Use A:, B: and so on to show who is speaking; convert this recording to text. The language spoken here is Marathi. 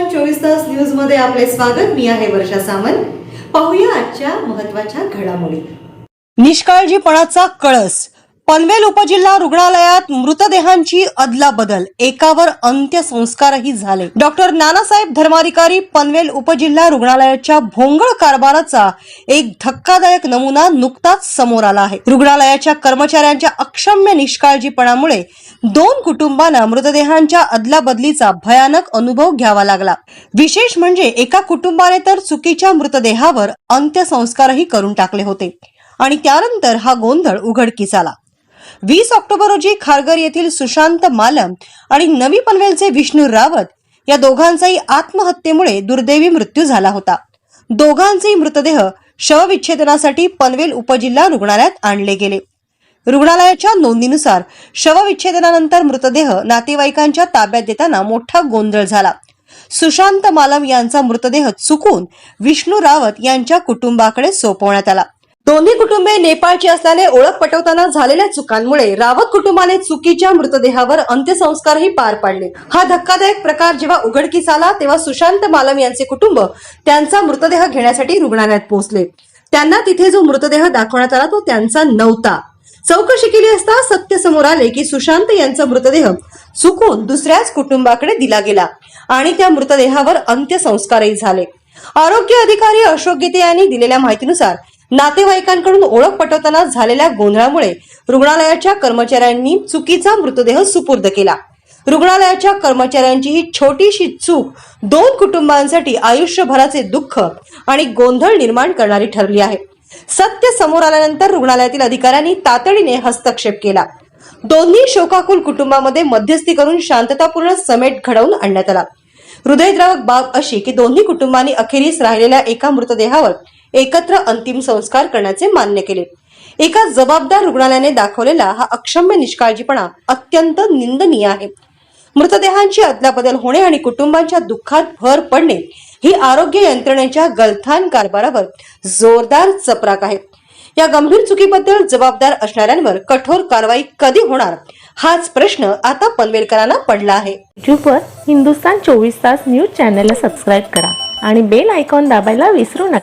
A: हिंदुस्तान चोवीस तास न्यूजमध्ये आपले स्वागत. मी आहे वर्षा सामंत पाहूया आजच्या महत्त्वाच्या घडामोडी. निष्काळजीपणाचा कळस. पनवेल उपजिल्हा रुग्णालयात मृतदेहांची अदलाबदल. एकावर अंत्यसंस्कारही झाले. डॉक्टर नानासाहेब धर्माधिकारी पनवेल उपजिल्हा रुग्णालयाच्या भोंगळ कारभाराचा एक धक्कादायक नमुना नुकताच समोर आला आहे. रुग्णालयाच्या कर्मचाऱ्यांच्या अक्षम्य निष्काळजीपणामुळे दोन कुटुंबांना मृतदेहांच्या अदलाबदलीचा भयानक अनुभव घ्यावा लागला. विशेष म्हणजे एका कुटुंबाने तर चुकीच्या मृतदेहावर अंत्यसंस्कारही करून टाकले होते. आणि त्यानंतर हा गोंधळ उघडकीस आला. वीस ऑक्टोबर रोजी खारघर येथील सुशांत मालम आणि नवी पनवेलचे विष्णू रावत या दोघांचाही आत्महत्येमुळे दुर्दैवी मृत्यू झाला होता. दोघांचेही मृतदेह शवविच्छेदनासाठी पनवेल उपजिल्हा रुग्णालयात आणले गेले. रुग्णालयाच्या नोंदीनुसार शवविच्छेदनानंतर मृतदेह नातेवाईकांच्या ताब्यात देताना मोठा गोंधळ झाला. सुशांत मालम यांचा मृतदेह चुकून विष्णू रावत यांच्या कुटुंबाकडे सोपवण्यात आला. दोन्ही कुटुंबे नेपाळची असल्याने ओळख पटवताना झालेल्या चुकांमुळे रावत कुटुंबाने चुकीच्या मृतदेहावर अंत्यसंस्कारही पार पाडले. हा धक्कादायक प्रकार जेव्हा उघडकीस आला तेव्हा सुशांत मालम यांचे कुटुंब त्यांचा मृतदेह घेण्यासाठी रुग्णालयात पोहोचले. त्यांना तिथे जो मृतदेह दाखवण्यात आला तो त्यांचा नव्हता. चौकशी केली असता सत्य समोर आले की सुशांत यांचा मृतदेह चुकून दुसऱ्याच कुटुंबाकडे दिला गेला आणि त्या मृतदेहावर अंत्यसंस्कारही झाले. आरोग्य अधिकारी अशोक गीते यांनी दिलेल्या माहितीनुसार नातेवाईकांकडून ओळख पटवताना झालेल्या गोंधळामुळे रुग्णालयाच्या कर्मचाऱ्यांनी चुकीचा मृतदेह सुपूर्द केला. रुग्णालयाच्या कर्मचाऱ्यांची ही छोटीशी चूक दोन कुटुंबांसाठी आयुष्यभराचे दुःख आणि गोंधळ निर्माण करणारी ठरली आहे. सत्य समोर आल्यानंतर रुग्णालयातील अधिकाऱ्यांनी तातडीने हस्तक्षेप केला. दोन्ही शोकाकुल कुटुंबामध्ये मध्यस्थी करून शांततापूर्ण समेट घडवून आणण्यात आला. हृदयद्रावक बाब अशी की दोन्ही कुटुंबांनी अखेरीस राहिलेल्या एका मृतदेहावर एकत्र अंतिम संस्कार करण्याचे मान्य केले. एका जबाबदार रुग्णालयाने दाखवलेला हा अक्षम्य निष्काळजीपणा अत्यंत निंदनीय आहे. मृतदेहांची अदलाबदल होणे आणि कुटुंबांच्या दुःखात भर पडणे ही आरोग्य यंत्रणेच्या गलथान कारभारावर जोरदार चपराक आहे. या गंभीर चुकीबद्दल जबाबदार असणाऱ्यांवर कठोर कारवाई कधी होणार हाच प्रश्न आता पनवेलकरांना पडला आहे.
B: युट्यूबवर हिंदुस्तान चोवीस तास न्यूज चॅनलला सबस्क्राईब करा आणि बेल आयकॉन दाबायला विसरू नका.